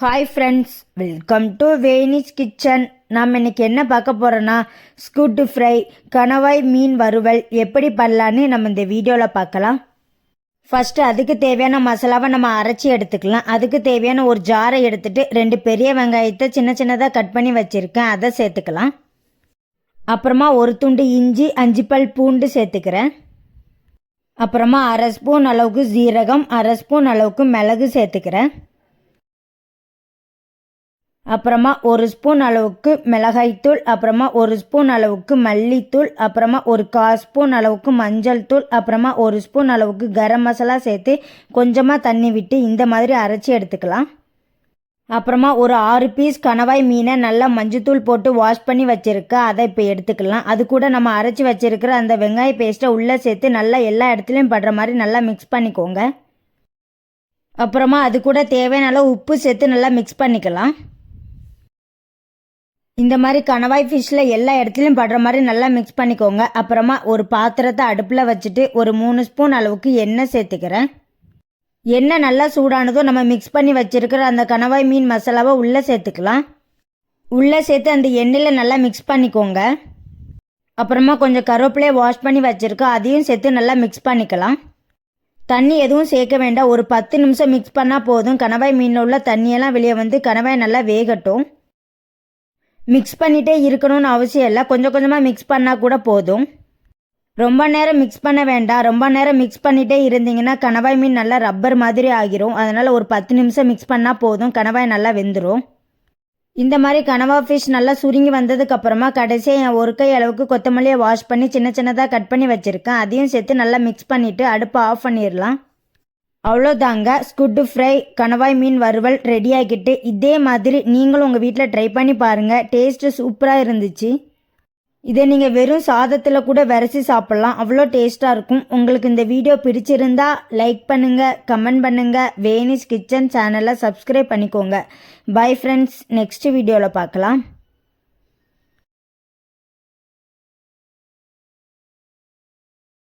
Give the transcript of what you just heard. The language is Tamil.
Hi friends welcome to Venis kitchen நாம் இன்னைக்கு என்ன பார்க்க போகிறோன்னா ஸ்குட் ஃப்ரை கணவாய் மீன் வறுவல் எப்படி பண்ணலான்னு நம்ம இந்த வீடியோவில் பார்க்கலாம். ஃபஸ்ட்டு அதுக்கு தேவையான மசாலாவை நம்ம அரைச்சி எடுத்துக்கலாம். அதுக்கு தேவையான ஒரு ஜாரை எடுத்துகிட்டு ரெண்டு பெரிய வெங்காயத்தை சின்ன சின்னதாக கட் பண்ணி வச்சுருக்கேன். அதை சேர்த்துக்கலாம். அப்புறமா ஒரு துண்டு இஞ்சி அஞ்சு பல் பூண்டு சேர்த்துக்கிறேன். அப்புறமா அரை ஸ்பூன் அளவுக்கு ஜீரகம் அரை ஸ்பூன் அளவுக்கு மிளகு சேர்த்துக்கிறேன். அப்புறமா ஒரு ஸ்பூன் அளவுக்கு மிளகாய்த்தூள் அப்புறமா ஒரு ஸ்பூன் அளவுக்கு மல்லித்தூள் அப்புறமா ஒரு கால் ஸ்பூன் அளவுக்கு மஞ்சள் தூள் அப்புறமா ஒரு ஸ்பூன் அளவுக்கு கரம் மசாலா சேர்த்து கொஞ்சமாக தண்ணி விட்டு இந்த மாதிரி அரைச்சி எடுத்துக்கலாம். அப்புறமா ஒரு ஆறு பீஸ் கணவாய் மீனை நல்லா மஞ்சத்தூள் போட்டு வாஷ் பண்ணி வச்சுருக்க அதை இப்போ எடுத்துக்கலாம். அது கூட நம்ம அரைச்சி வச்சுருக்கிற அந்த வெங்காய பேஸ்ட்டை உள்ளே சேர்த்து நல்லா எல்லா இடத்துலையும் படுற மாதிரி நல்லா மிக்ஸ் பண்ணிக்கோங்க. அப்புறமா அது கூட தேவையான உப்பு சேர்த்து நல்லா மிக்ஸ் பண்ணிக்கலாம். இந்த மாதிரி கணவாய் ஃபிஷ்ஷில் எல்லா இடத்துலையும் படுற மாதிரி நல்லா மிக்ஸ் பண்ணிக்கோங்க. அப்புறமா ஒரு பாத்திரத்தை அடுப்பில் வச்சுட்டு ஒரு மூணு ஸ்பூன் அளவுக்கு எண்ணெய் சேர்த்துக்கிறேன். எண்ணெய் நல்லா சூடானதோ நம்ம மிக்ஸ் பண்ணி வச்சுருக்கிற அந்த கணவாய் மீன் மசாலாவை உள்ளே சேர்த்துக்கலாம். உள்ளே சேர்த்து அந்த எண்ணெயில் நல்லா மிக்ஸ் பண்ணிக்கோங்க. அப்புறமா கொஞ்சம் கருவேப்பிலையை வாஷ் பண்ணி வச்சுருக்கோம் அதையும் சேர்த்து நல்லா மிக்ஸ் பண்ணிக்கலாம். தண்ணி எதுவும் சேர்க்க வேண்டாம். ஒரு பத்து நிமிஷம் மிக்ஸ் பண்ணால் போதும். கணவாய் மீனில் உள்ள தண்ணியெல்லாம் வெளியே வந்து கணவாய் நல்லா வேகட்டும். மிக்ஸ் பண்ணிகிட்டே இருக்கணும்னு அவசியம் இல்லை. கொஞ்சம் கொஞ்சமாக மிக்ஸ் பண்ணால் கூட போதும். ரொம்ப நேரம் மிக்ஸ் பண்ண வேண்டாம். ரொம்ப நேரம் மிக்ஸ் பண்ணிகிட்டே இருந்தீங்கன்னா கணவாய் மீன் நல்லா ரப்பர் மாதிரி ஆகிரும். அதனால் ஒரு பத்து நிமிஷம் மிக்ஸ் பண்ணால் போதும். கணவாய் நல்லா வெந்துடும் இந்த மாதிரி கனவா ஃபிஷ் நல்லா சுருங்கி வந்ததுக்கப்புறமா கடைசியாக என் ஒரு கை அளவுக்கு கொத்தமல்லியை வாஷ் பண்ணி சின்ன சின்னதாக கட் பண்ணி வச்சுருக்கேன். அதையும் சேர்த்து நல்லா மிக்ஸ் பண்ணிவிட்டு அடுப்பை ஆஃப் பண்ணிடலாம் அவ்வளோதாங்க. ஸ்குட்டு ஃப்ரை கணவாய் மீன் வறுவல் ரெடி ஆகிட்டு இதே மாதிரி நீங்களும் உங்கள் வீட்டில் ட்ரை பண்ணி பாருங்கள் டேஸ்ட்டு சூப்பராக இருந்துச்சு. இதை நீங்கள் வெறும் சாதத்தில் கூட விரசி சாப்பிட்லாம். அவ்வளோ டேஸ்ட்டாக இருக்கும். உங்களுக்கு இந்த வீடியோ பிடிச்சிருந்தா லைக் பண்ணுங்கள் கமெண்ட் பண்ணுங்கள் வேனிஸ் கிச்சன் சேனலை சப்ஸ்கிரைப் பண்ணிக்கோங்க. பை ஃப்ரெண்ட்ஸ் நெக்ஸ்ட் வீடியோவில் பார்க்கலாம்.